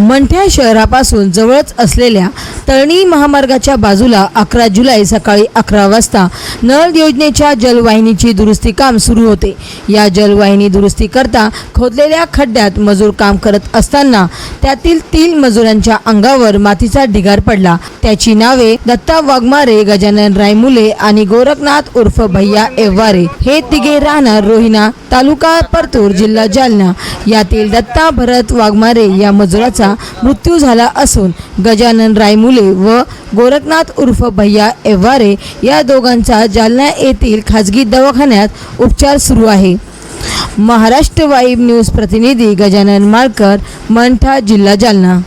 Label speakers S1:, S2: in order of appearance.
S1: मंठ्या शहरापासून जवळच असलेल्या तळणी महामार्गाच्या बाजूला अकरा जुलै सकाळी अकरा वाजता नळ योजनेच्या जलवाहिनीची दुरुस्ती काम सुरू होते. या जलवाहिनी दुरुस्ती करता खोदलेल्या खड्ड्यात मजूर काम करत असताना त्यातील तीन मजुरांच्या अंगावर मातीचा ढिगार पडला. त्याची नावे दत्ता वाघमारे गजानन रायमुले आणि गोरखनाथ उर्फ भैया एव्हारे हे तिघे राहणार रोहिणा तालुका परतूर जिल्हा जालना. यातील दत्ता भरत वाघमारे या मजुराचा मृत्यू झाला असून गजानन रायमुले व गोरखनाथ उर्फ भैया एव्हारे या दोघांचा जालना येथील खाजगी दवाखान्यात उपचार सुरू आहे. महाराष्ट्र वाईब न्यूज प्रतिनिधी गजानन माळकर मंठा जिल्हा जालना.